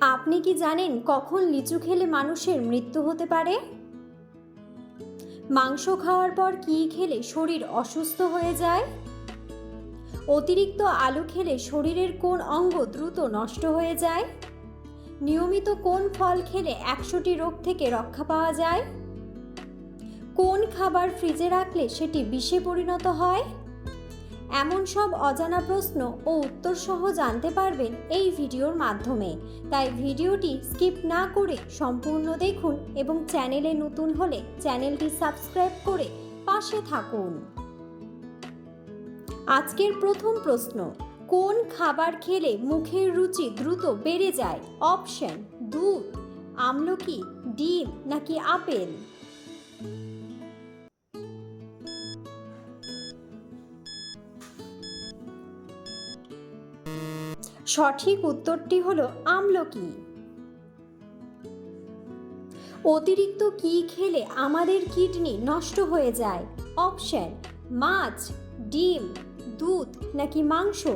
আপনি কি জানেন কখন লিচু খেলে মানুষের মৃত্যু হতে পারে? মাংস খাওয়ার পর কী খেলে শরীর অসুস্থ হয়ে যায়? অতিরিক্ত আলু খেলে শরীরের কোন অঙ্গ দ্রুত নষ্ট হয়ে যায়? নিয়মিত কোন ফল খেলে একশোটি রোগ থেকে রক্ষা পাওয়া যায়? কোন খাবার ফ্রিজে রাখলে সেটি বিষে পরিণত হয়? এমন সব অজানা প্রশ্ন ও উত্তর সহ জানতে পারবেন এই ভিডিওর মাধ্যমে। তাই ভিডিওটি স্কিপ না করে সম্পূর্ণ দেখুন এবং চ্যানেলে নতুন হলে চ্যানেলটি সাবস্ক্রাইব করে পাশে থাকুন। আজকের প্রথম প্রশ্ন, কোন খাবার খেলে মুখের রুচি দ্রুত বেড়ে যায়? অপশন, দুধ। আমলকি, ডিম নাকি আপেল? সঠিক উত্তরটি হলো আমলকি। অতিরিক্ত কি খেলে আমাদের কিডনি নষ্ট হয়ে যায়? অপশন, মাছ, ডিম, দুধ নাকি মাংস?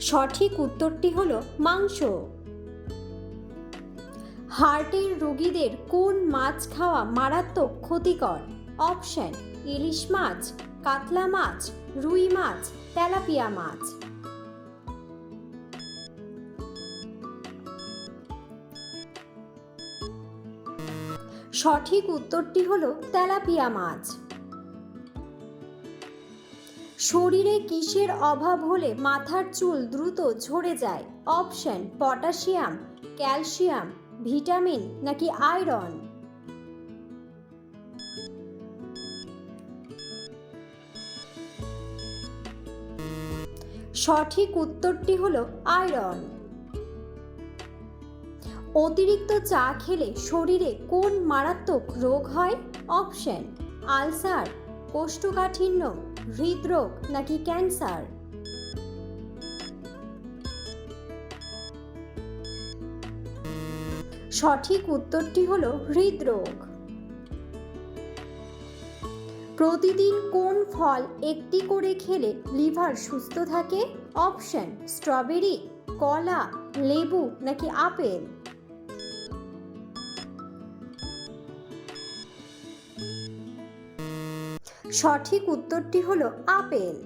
সঠিক উত্তরটি হলো মাংস। হার্টের রোগীদের কোন মাছ খাওয়া মারাত্মক ক্ষতিকর? অপশন, ইলিশ মাছ, কাতলা মাছ, রুই মাছ, তেলাপিয়া মাছ। সঠিক উত্তরটি হলো তেলাপিয়া মাছ। শরীরে কিসের অভাব হলে মাথার চুল দ্রুত ঝরে যায়? অপশন, পটাশিয়াম, ক্যালসিয়াম ভিটামিন নাকি আয়রন? সঠিক উত্তরটি হলো আয়রন। অতিরিক্ত চা খেলে শরীরে কোন মারাত্মক রোগ হয়? অপশন, আলসার, কোষ্ঠকাঠিন্য, হৃদরোগ নাকি ক্যান্সার? সঠিক উত্তরটি হল হৃদরোগ। প্রতিদিন কোন ফল একটি করে খেলে লিভার সুস্থ থাকে? অপশন, স্ট্রবেরি, কলা, লেবু নাকি আপেল? সঠিক উত্তরটি হলো আপেল।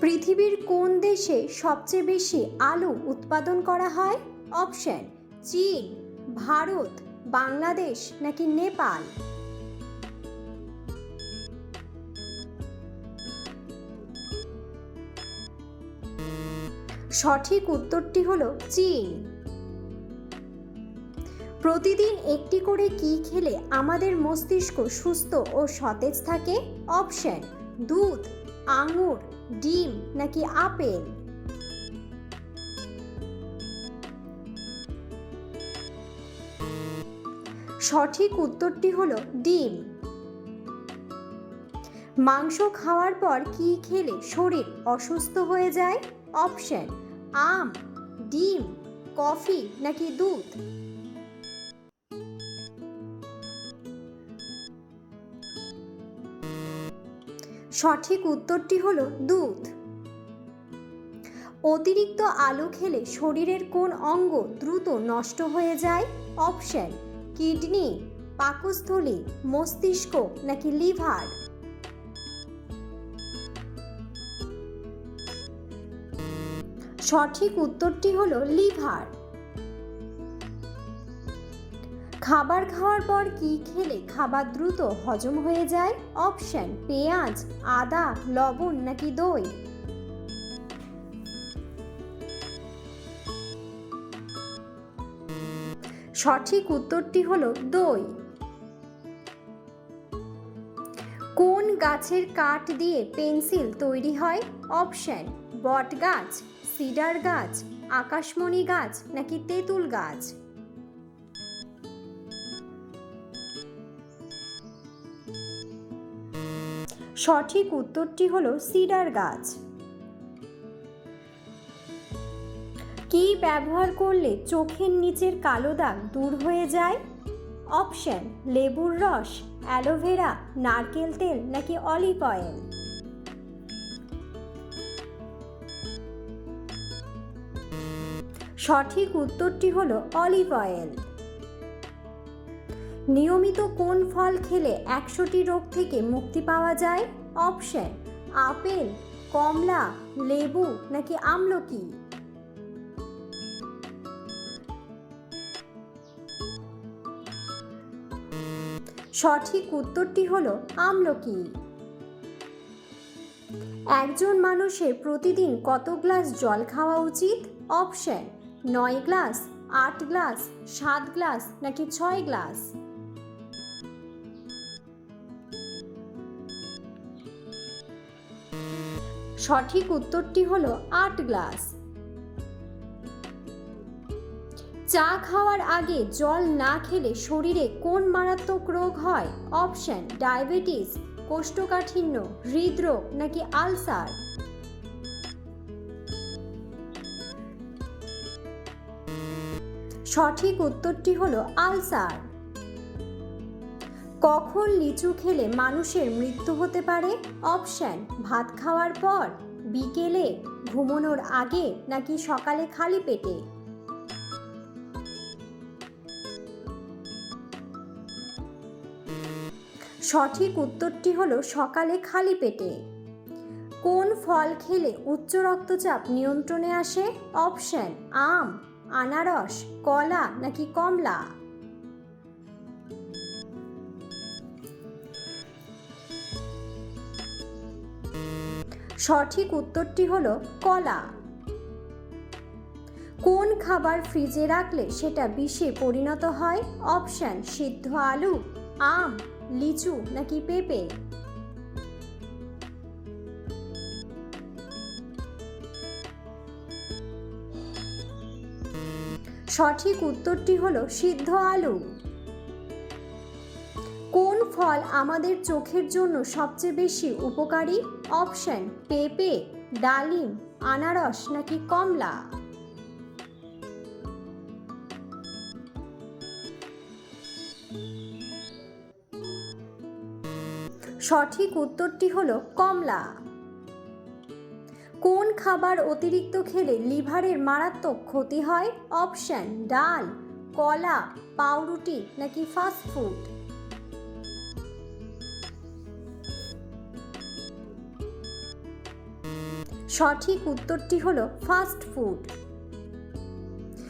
পৃথিবীর কোন দেশে সবচেয়ে বেশি আলু উৎপাদন করা হয়? অপশন, চীন, ভারত, বাংলাদেশ নাকি নেপাল? সঠিক উত্তরটি হলো চীন। প্রতিদিন একটি করে কি খেলে আমাদের মস্তিষ্ক সুস্থ ও সতেজ থাকে? অপশন, দুধ, আঙুর, ডিম নাকি আপেল? সঠিক উত্তরটি হলো ডিম। মাংস খাওয়ার পর কি খেলে শরীর অসুস্থ হয়ে যায়? অপশন, আম, ডিম, কফি নাকি দুধ? সঠিক উত্তরটি হলো দুধ। অতিরিক্ত আলু খেলে শরীরের কোন অঙ্গ দ্রুত নষ্ট হয়ে যায়? অপশন কিডনি, পাকস্থলী, মস্তিষ্ক নাকি লিভার? সঠিক উত্তরটি হলো লিভার। খাবার খাওয়ার পর কি খেলে খাবার দ্রুত হজম হয়ে যায়? অপশন, পেঁয়াজ, আদা, লবণ নাকি দই? সঠিক উত্তরটি হল দই। কোন গাছের কাঠ দিয়ে পেন্সিল তৈরি হয়? অপশন, বট গাছ, সিডার গাছ, আকাশমণি গাছ নাকি তেঁতুল গাছ? সঠিক উত্তরটি হলো সিডার গাছ। কি ব্যবহার করলে চোখের নিচের কালো দাগ দূর হয়ে যায়? অপশন, লেবুর রস, অ্যালোভেরা, নারকেল তেল নাকি অলিভ অয়েল? সঠিক উত্তরটি হলো অলিভ অয়েল। নিয়মিত কোন ফল খেলে একশোটি রোগ থেকে মুক্তি পাওয়া যায়? অপশন, আপেল, কমলা, লেবু নাকি আমলকি? সঠিক উত্তরটি হলো আমলকি। একজন মানুষের প্রতিদিন কত গ্লাস জল খাওয়া উচিত? অপশন, নয় গ্লাস, আট গ্লাস, সাত গ্লাস নাকি ছয় গ্লাস? সঠিক উত্তরটি হলো আট গ্লাস। চা খাওয়ার আগে জল না খেলে শরীরে কোন মারাত্মক রোগ হয়? অপশন, ডায়াবেটিস, কোষ্ঠকাঠিন্য, হৃদরোগ নাকি আলসার? সঠিক উত্তরটি হলো আলসার। কখন লিচু খেলে মানুষের মৃত্যু হতে পারে? অপশন, ভাত খাওয়ার পর, বিকেলে, ঘুমানোর আগে নাকি সকালে খালি পেটে? সঠিক উত্তরটি হলো সকালে খালি পেটে। কোন ফল খেলে উচ্চ রক্তচাপ নিয়ন্ত্রণে আসে? অপশন, আম, আনারস, কলা নাকি কমলা? সঠিক উত্তরটি হলো কলা। কোন খাবার ফ্রিজে রাখলে সেটা বিষে পরিণত হয়? অপশন, সিদ্ধ আলু, আম। লিচু নাকি পেঁপে? সঠিক উত্তরটি হলো সিদ্ধ আলু। কোন ফল আমাদের চোখের জন্য সবচেয়ে বেশি উপকারী? অপশন, পেঁপে, ডালিম, আনারস নাকি কমলা? সঠিক উত্তরটি হলো কমলা। কোন খাবার অতিরিক্ত খেলে লিভারের মারাত্মক ক্ষতি হয়? অপশন, ডাল, কলা, পাউরুটি নাকি ফাস্ট ফুড? সঠিক উত্তরটি হলো ফাস্ট ফুড।